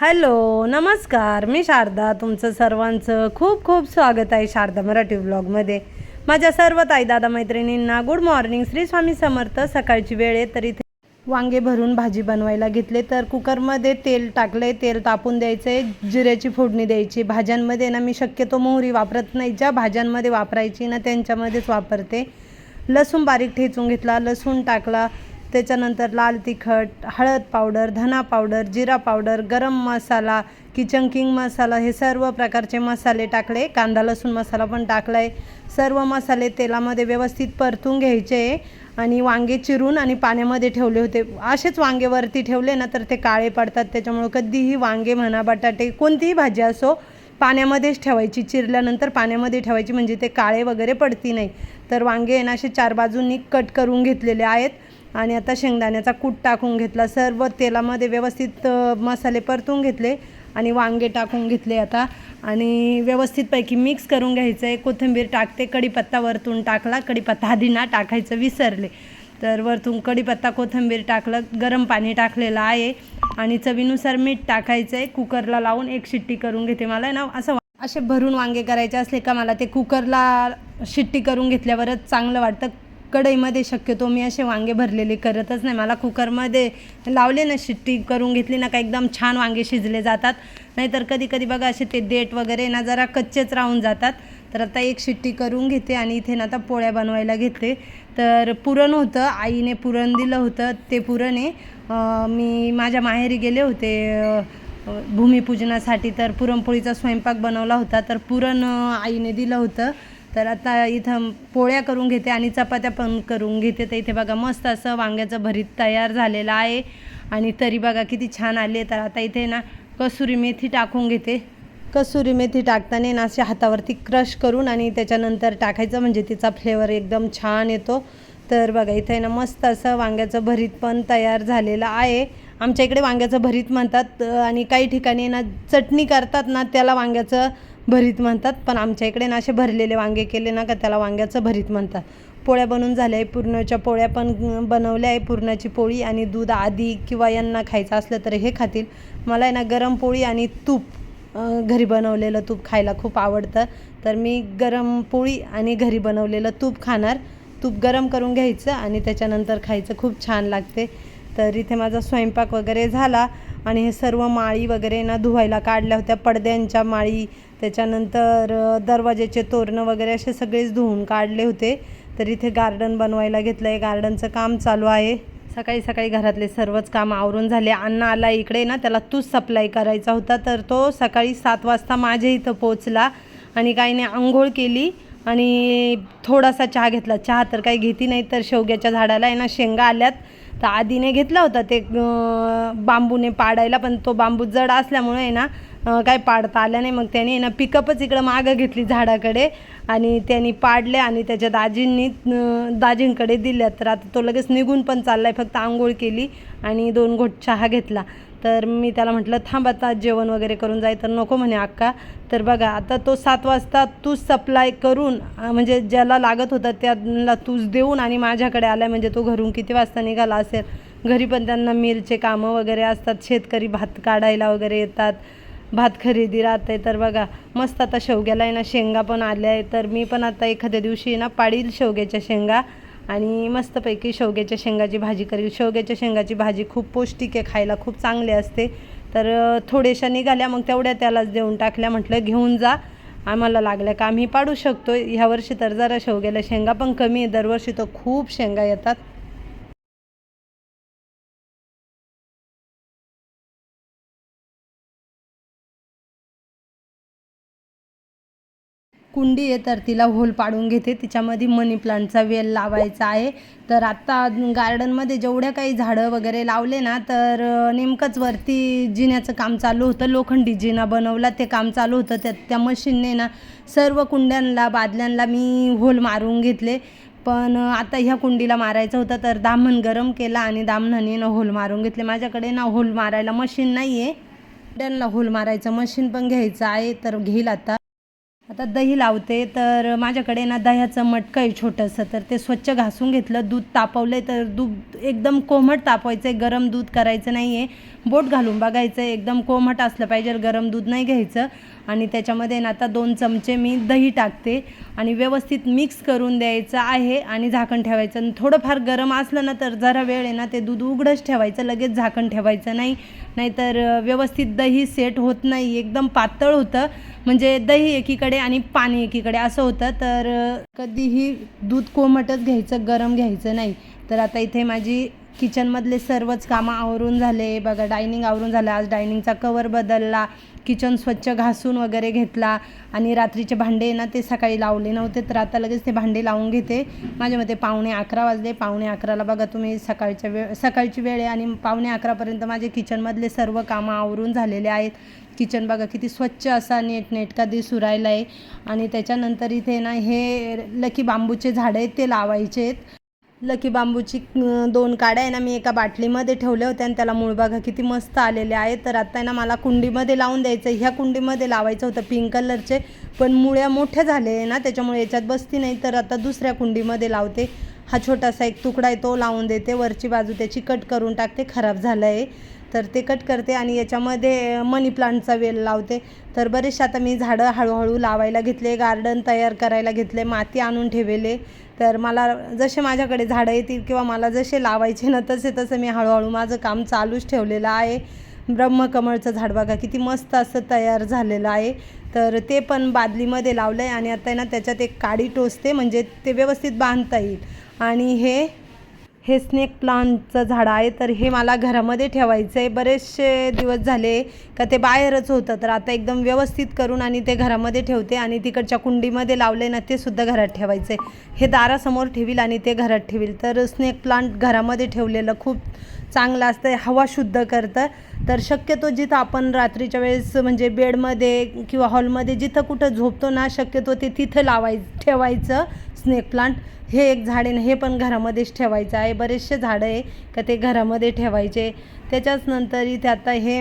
Hello नमस्कार. मी शारदा तुमचं सर्वांचं खूप खूप स्वागत आहे शारदा मराठी ब्लॉगमध्ये माझ्या सर्व ताई दादा मैत्रिणींना गुड मॉर्निंग श्री स्वामी समर्थ सकाळची वेळ आहे तर इथे वांगे भरून भाजी बनवायला घेतले तर कुकरमध्ये तेल टाकले तेल तापून द्यायचे जिऱ्याची फोडणी द्यायची. भाज्यांमध्ये ना मी शक्यतो मोहरी वापरत नाही. ज्या भाज्यांमध्ये वापरायची ना त्यांच्यामध्येच वापरते. लसूण बारीक ठेचून घेतला लसूण टाकला त्याच्यानंतर लाल तिखट हळद पावडर धना पावडर जिरा powder garam masala kitchen king मसाला हे सर्व प्रकारचे मसाले टाकले. कांदा लसूण मसाला पण टाकला आहे सर्व मसाले तेलामध्ये व्यवस्थित परतून घ्यायचे आणि वांगे चिरून आणि पाण्यामध्ये ठेवले होते. असेच वांगे वरती ठेवले ना तर ते काळे पडतात. त्याच्यामुळं कधीही वांगे म्हणा बटाटे कोणतीही भाजी असो पाण्यामध्येच ठेवायची. चिरल्यानंतर पाण्यामध्ये ठेवायची म्हणजे ते काळे वगैरे पडती नाही. तर वांगे ना असे चार बाजूंनी कट करून घेतलेले आहेत. आणि आता शेंगदाण्याचा कूट टाकून घेतला. सर्व तेलामध्ये व्यवस्थित मसाले परतून घेतले आणि वांगे टाकून घेतले आता. आणि व्यवस्थितपैकी मिक्स करून घ्यायचं आहे कोथिंबीर टाकते कढीपत्ता वरतून टाकला. कढीपत्ता आधी ना टाकायचं विसरले. तर वरतून कढीपत्ता कोथिंबीर टाकलं गरम पाणी टाकलेलं आहे. आणि चवीनुसार मीठ टाकायचं आहे कुकरला लावून एक शिट्टी करून घेते मला ना? असं असे भरून वांगे करायचे असले का मला ते कुकरला शिट्टी करून घेतल्यावरच चांगलं वाटतं. कढईमध्ये शक्यतो मी असे वांगे भरलेले करतच नाही. मला कुकरमध्ये लावले ना शिट्टी करून घेतली ना का एकदम छान वांगे शिजले जातात. नाहीतर कधी कधी बघा असे ते देठ वगैरे ना जरा कच्चेच राहून जातात. तर आता एक शिट्टी करून घेते आणि इथे ना आता पोळ्या बनवायला घेते. तर पुरण होतं आईने पुरण दिलं होतं. ते पुरण आहे मी माझ्या माहेरी गेले होते भूमिपूजनासाठी. तर पुरणपोळीचा स्वयंपाक बनवला होता. तर पुरण आईने दिलं होतं. तर आता इथं पोळ्या करून घेते आणि चपात्या पण करून घेते. तर इथे बघा मस्त असं वांग्याचं भरीत तयार झालेलं आहे. आणि तरी बघा किती छान आले. तर आता इथे ना कसुरी मेथी टाकून घेते. कसुरी मेथी टाकताना ना अशी हातावरती क्रश करून आणि त्याच्यानंतर टाकायचं म्हणजे तिचा फ्लेवर एकदम छान येतो. तर बघा इथे ना मस्त असं वांग्याचं भरीत पण तयार झालेलं आहे. आमच्या इकडे वांग्याचं भरीत म्हणतात. आणि काही ठिकाणी ना चटणी करतात ना त्याला वांग्याचं भरीत म्हणतात पण आमच्या इकडे ना असे भरलेले वांगे केले ना का त्याला वांग्याचं भरीत म्हणतात. पोळ्या बनवून झाल्या आहे पुरणाच्या पोळ्या पण बनवल्या आहे पुरणाची पोळी आणि दूध आधी किंवा यांना खायचं असलं तर हे खातील. मला आहे ना गरम पोळी आणि तूप घरी बनवलेलं तूप खायला खूप आवडतं. तर मी गरम पोळी आणि घरी बनवलेलं तूप खाणार. तूप गरम करून घ्यायचं आणि त्याच्यानंतर खायचं खूप छान लागते. तर इथे माझा स्वयंपाक वगैरे झाला आणि हे सर्व माळी वगैरे ना धुवायला काढल्या होत्या. पडद्यांच्या माळी त्याच्यानंतर अ, दरवाजेचे तोरणं वगैरे असे सगळेच धुवून काढले होते. तर इथे गार्डन बनवायला घेतलं आहे गार्डनचं काम चालू आहे. सकाळी सकाळी घरातले सर्वच काम आवरून झाले. अण्णा आला इकडे ना त्याला तूच सप्लाय करायचा होता. तर तो सकाळी सात वाजता माझ्या इथं पोचला आणि काहीने आंघोळ केली आणि थोडासा चहा घेतला. चहा तर काही घेती नाही तर शेवग्याच्या झाडाला आहे ना शेंगा आल्यात. तर आधीने घेतला होता ते बांबूने पाडायला पण तो बांबू जड असल्यामुळे आहे ना काय पाडता आलं नाही. मग त्याने ना पिकअपच इकडं मागं घेतली झाडाकडे आणि त्यांनी पाडले आणि त्याच्या दाजींनी दाजींकडे दिल्या तर आता तो लगेच निघून पण चाललाय फक्त आंघोळ केली आणि दोन घोट चहा घेतला. तर मी त्याला म्हटलं थांब आता जेवण वगैरे करून जाय तर नको म्हणे अक्का. तर बघा आता तो सात वाजता तूच सप्लाय करून म्हणजे ज्याला लागत होतं त्याला तूच देऊन आणि माझ्याकडे आलाय म्हणजे तो घरून किती वाजता निघाला असेल? घरी पण त्यांना मिलचे कामं वगैरे असतात शेतकरी भात काढायला वगैरे येतात. भात खरेदी राहते तर बघा मस्त आता शेवग्याला आहे ना शेंगा पण आल्या आहे तर मी पण आता एखाद्या दिवशी ना पाडील शेवग्याच्या शेंगा आणि मस्तपैकी शेवग्याच्या शेंगाची भाजी करेल. शेवग्याच्या शेंगाची भाजी खूप पौष्टिक आहे खायला खूप चांगली असते. तर थोड्याशा निघाल्या मग तेवढ्या त्यालाच देऊन टाकल्या. म्हटलं घेऊन जा. आम्हाला लागल्या का आम्ही पाडू शकतो ह्यावर्षी तर जरा शेवग्याला शेंगा पण कमी आहे. दरवर्षी तर खूप शेंगा येतात. कुंडी आहे तर तिला होल पाडून घेते. तिच्यामध्ये मनी प्लांटचा वेल लावायचा आहे. तर आत्ता गार्डनमध्ये जेवढ्या काही झाडं वगैरे लावले ना तर नेमकंच वरती जिन्याचं काम चालू होतं. लोखंडी जिना बनवला ते काम चालू होतं. त्या त्या मशीनने ना सर्व कुंड्यांना बादल्यांना मी होल मारून घेतले. पण आता ह्या कुंडीला मारायचं होतं तर दामण गरम केला आणि दामणाने ना होल मारून घेतले. माझ्याकडे ना होल मारायला मशीन नाही आहे कुंड्यांना होल मारायचं मशीन पण घ्यायचं आहे तर घेईल आता. आता दही लावते तर माझ्याकडे ना दह्याचं मटकं आहे छोटंसं तर ते स्वच्छ घासून घेतलं. दूध तापवलं आहे तर दूध एकदम कोमट तापवायचं आहे गरम दूध करायचं नाही आहे बोट घालून बघायचं एकदम कोमट असलं पाहिजे गरम दूध नाही घ्यायचं. आणि त्याच्यामध्ये ना आता दोन चमचे मी दही टाकते आणि व्यवस्थित मिक्स करून द्यायचं आहे आणि झाकण ठेवायचं. आणि थोडंफार गरम असलं ना तर जरा वेळ आहे ना ते दूध उघडंच ठेवायचं लगेच झाकण ठेवायचं नाही. नाहीतर व्यवस्थित दही सेट होत नाही एकदम पातळ होतं. म्हणजे दही एकीकडे आणि पाणी एकीकडे असं होतं. तर कधीही दूध कोमटच घ्यायचं गरम घ्यायचं नाही. तर आता इथे माझी किचनमधले सर्वच कामं आवरून झाले. बघा डायनिंग आवरून झालं. आज डायनिंगचा कवर बदलला. किचन स्वच्छ घासून वगैरे घेतला. आणि रात्रीचे भांडे ना ते सकाळी लावले नव्हते तर आता लगेच ते भांडे लावून घेते. माझ्या मते पावणे अकरा वाजले. पावणे अकराला बघा तुम्ही सकाळच्या वेळ सकाळची वेळ आहे आणि पावणे अकरापर्यंत माझे किचनमधले सर्व कामं आवरून झालेले आहेत. किचन बघा किती स्वच्छ असा नीटनेटका दिसू राहिला आहे आणि त्याच्यानंतर इथे ना हे लकी बांबूचे झाडं आहेत ते लावायचे आहेत लकी बांबूची दोन काड्या आहे ना मी एका बाटलीमध्ये ठेवल्या होत्या आणि त्याला मुळबागा किती मस्त आलेले आहेत. तर आत्ता आहे ना मला कुंडीमध्ये लावून द्यायचं ह्या कुंडीमध्ये लावायचं होतं पिंक कलरचे पण मुळ्या मोठ्या झाले आहे ना त्याच्यामुळे याच्यात बसती नाही. तर आता दुसऱ्या कुंडीमध्ये लावते. हा छोटासा एक तुकडा आहे तो लावून देते. वरची बाजू त्याची कट करून टाकते. खराब झालं आहे तर ते कट करते आणि याच्यामध्ये मनी प्लांटचा वेल लावते. तर बरेचसे आता मी झाडं हळूहळू लावायला घेतले गार्डन तयार करायला घेतले माती आणून ठेवले. तर मला जसे माझ्याकडे झाडं येतील किंवा मला जसे लावायचे ना तसे तसं मी हळूहळू माझं काम चालूच ठेवलेलं आहे. ब्रह्मकमळचं झाड बघा किती मस्त असं तयार झालेलं आहे. तर ते पण बादलीमध्ये लावलं आहे आणि आता आहे ना त्याच्यात एक काडी टोचते म्हणजे ते व्यवस्थित बांधता येईल. आणि हे हे स्नेक प्लांटचं झाड आहे तर हे मला घरामध्ये ठेवायचं आहे बरेचसे दिवस झाले का ते बाहेरच होतं तर आता एकदम व्यवस्थित करून आणि ते घरामध्ये ठेवते आणि तिकडच्या कुंडीमध्ये लावले ना ते सुद्धा घरात ठेवायचं आहे हे दारासमोर ठेवील आणि ते घरात ठेवील. तर स्नेक प्लांट घरामध्ये ठेवलेलं खूप चांगलं असतं हवा शुद्ध करतं. तर शक्यतो जिथं आपण रात्रीच्या वेळेस म्हणजे बेडमध्ये किंवा हॉलमध्ये जिथं कुठं झोपतो ना शक्यतो ते तिथं लावाय ठेवायचं स्नेक प्लांट. हे एक झाड आहे ना हे पण घरामध्येच ठेवायचं आहे. बरेचसे झाडं आहे का ते घरामध्ये ठेवायचे. त्याच्याच नंतर इथे आता हे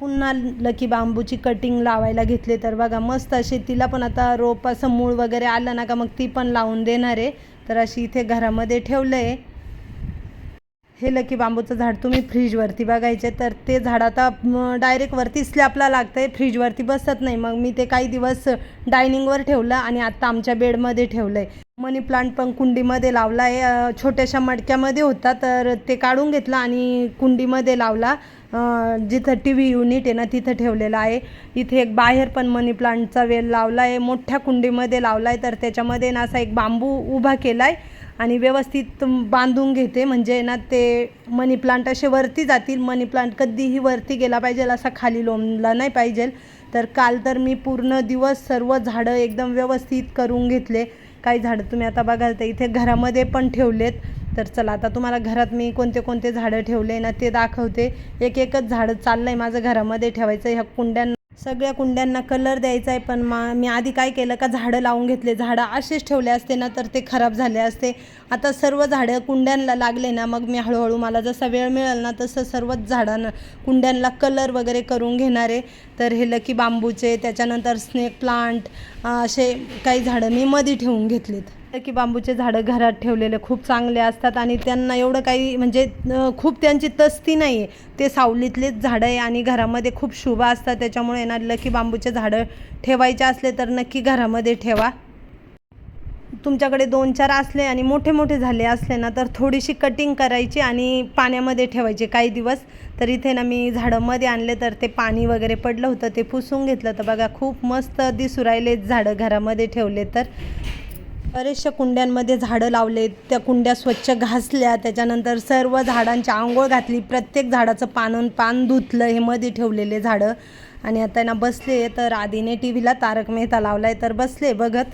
पुन्हा लकी बांबूची कटिंग लावायला घेतले तर बघा मस्त अशी तिला पण आता रोप असं मूळ वगैरे आलं ना का मग ती पण लावून देणार आहे. तर अशी इथे घरामध्ये ठेवलं आहे हे लकी बांबूचं झाड तुम्ही फ्रीजवरती बघायचे तर ते झाड आता डायरेक्ट वरती स्लॅपला लागतं आहे फ्रीजवरती बसत नाही. मग मी ते काही दिवस डायनिंगवर ठेवलं आणि आत्ता आमच्या बेडमध्ये ठेवलं आहे मनी प्लांट पण कुंडीमध्ये लावला आहे. छोट्याशा मडक्यामध्ये होता तर ते काढून घेतला आणि कुंडीमध्ये लावला. जिथं टी व्ही युनिट आहे ना तिथं ठेवलेलं आहे. इथे एक बाहेर पण मनी प्लांटचा वेल लावला आहे. मोठ्या कुंडीमध्ये लावला आहे तर त्याच्यामध्ये ना असा एक बांबू उभा केला आहे आणि व्यवस्थित बांधून घेते. म्हणजे ना ते मनी प्लांट असे वरती जातील. मनी प्लांट कधीही वरती गेला पाहिजे असा खाली लोंबला नाही पाहिजे. तर काल तर मी पूर्ण दिवस सर्व झाडं एकदम व्यवस्थित करून घेतले. काही झाडं तुम्ही आता बघाल तर इथे घरामध्ये पण ठेवलेत. तर चला आता तुम्हाला घरात मी कोणते कोणते झाडं ठेवले ना ते दाखवते. एक एकच झाडं चाललं आहे माझं घरामध्ये ठेवायचं. ह्या कुंड्यांना सगळ्या कुंड्यांना कलर द्यायचा आहे पण मा मी आधी काय केलं का झाडं लावून घेतले. झाडं असेच ठेवले असते ना तर ते खराब झाले असते. आता सर्व झाडं कुंड्यांना लागले ना मग मी हळूहळू मला जसा वेळ मिळेल ना तसं सर्वच झाडांना कुंड्यांना कलर वगैरे करून घेणार. आहे तर हे लकी बांबूचे त्याच्यानंतर स्नेक प्लांट असे काही झाडं मी मध्ये ठेवून घेतलेत. की बांबूचे झाडं घरात ठेवलेले खूप चांगले असतात आणि त्यांना एवढं काही म्हणजे खूप त्यांची तस्ती नाही आहे ते सावलीतलेच झाडं आहे आणि घरामध्ये खूप शुभ असतात. त्याच्यामुळे ना लकी बांबूचे झाडं ठेवायचे असले तर नक्की घरामध्ये ठेवा. तुमच्याकडे दोन चार असले आणि मोठे मोठे झाले असले ना तर थोडीशी कटिंग करायची आणि पाण्यामध्ये ठेवायचे काही दिवस. तर इथे ना मी झाडं मध्ये आणले तर ते पाणी वगैरे पडलं होतं ते पुसून घेतलं. तर बघा खूप मस्त दिसू राहिले झाडं घरामध्ये ठेवले तर. बरेचशा कुंड्यांमध्ये झाडं लावले त्या कुंड्या स्वच्छ घासल्या त्याच्यानंतर सर्व झाडांची आंघोळ घातली प्रत्येक झाडाचं पानन पान धुतलं हे मध्ये ठेवलेले झाडं. आणि आता ना बसले तर आधीने टी व्हीला तारक मेहता लावलाय तर बसले बघत.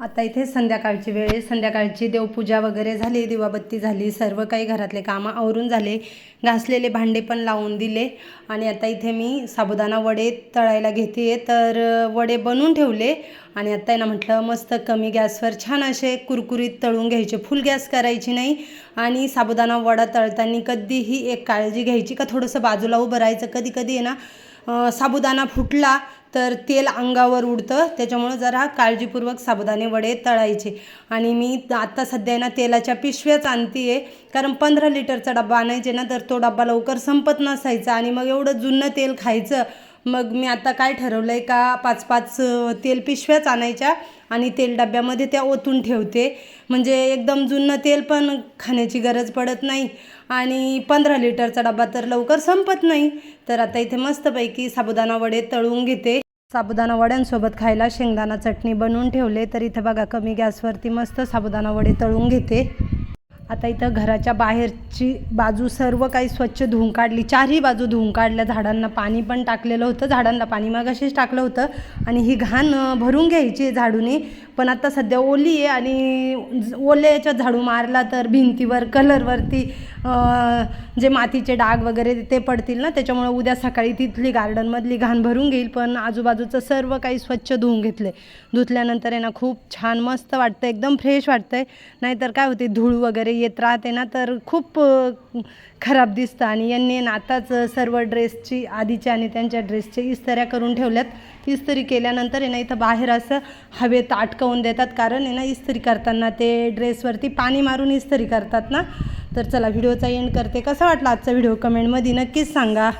आता इथे संध्याकाळची वेळ आहे. संध्याकाळची देवपूजा वगैरे झाली दिवाबत्ती झाली सर्व काही घरातले कामं आवरून झाले. घासलेले भांडे पण लावून दिले. आणि आता इथे मी साबुदाणा वडे तळायला घेते. तर वडे बनवून ठेवले. आणि आता आहे ना म्हटलं मस्त कमी गॅसवर छान असे कुरकुरीत तळून घ्यायचे. फुल गॅस करायची नाही. आणि साबुदाणा वडा तळताना कधीही एक काळजी घ्यायची का थोडंसं बाजूला उभं राहायचं? कधी कधी आहे ना साबुदाणा फुटला तर तेल अंगावर उडतं त्याच्यामुळं जरा काळजीपूर्वक साबुदाणे वडे तळायचे. आणि मी आत्ता सध्या ना तेलाच्या पिशव्याच आणते आहे कारण पंधरा लिटरचा डब्बा आणायचे ना तर तो डब्बा लवकर संपत नसायचा आणि मग एवढं जुनं तेल खायचं. मग मी आता काय ठरवलं आहे का पाच पाच तेल पिशव्याच आणायच्या आणि तेल डब्यामध्ये त्या ओतून ठेवते. म्हणजे एकदम जुनं तेल पण खाण्याची गरज पडत नाही. आणि पंधरा लिटरचा डबा तर लवकर संपत नाही. तर आता इथे मस्तपैकी साबुदाणा वडे तळून घेते. साबुदाणा वड्यांसोबत खायला शेंगदाणा चटणी बनवून ठेवले. तर इथे बघा कमी गॅसवरती मस्त साबुदाणा वडे तळून घेते. आता इथं घराच्या बाहेरची बाजू सर्व काही स्वच्छ धुवून काढली. चारही बाजू धुवून काढल्या. झाडांना पाणी पण टाकलेलं होतं. झाडांना पाणी मागाशीच टाकलं होतं. आणि ही घाण भरून घ्यायची झाडूने. पण आता सध्या ओली आहे आणि ओल्याच्या ओल्या याच्यात झाडू मारला तर भिंतीवर कलरवरती जे मातीचे डाग वगैरे ते पडतील ना? त्याच्यामुळे उद्या सकाळी तिथली गार्डनमधली घाण भरून घेईल. पण आजूबाजूचं सर्व काही स्वच्छ धुवून घेतले धुतल्यानंतर आहे ना खूप छान मस्त वाटतं एकदम फ्रेश वाटतं आहे नाहीतर काय होते? धूळ वगैरे येत राहते ना तर खूप खराब दिसतं. आणि यांनी ना आताच सर्व ड्रेसची आधीच्या आणि त्यांच्या ड्रेसचे इस्त्र्या करून ठेवल्यात. इस्त्री केल्यानंतर आहे ना इथं बाहेर असं हवेत अटकवून देतात. कारण आहे ना इस्त्री करताना ते ड्रेसवरती पाणी मारून इस्त्री करतात ना. तर चला व्हिडिओचा एंड करते. कसा वाटला आजचा व्हिडिओ? कमेंटमध्ये नक्कीच सांगा.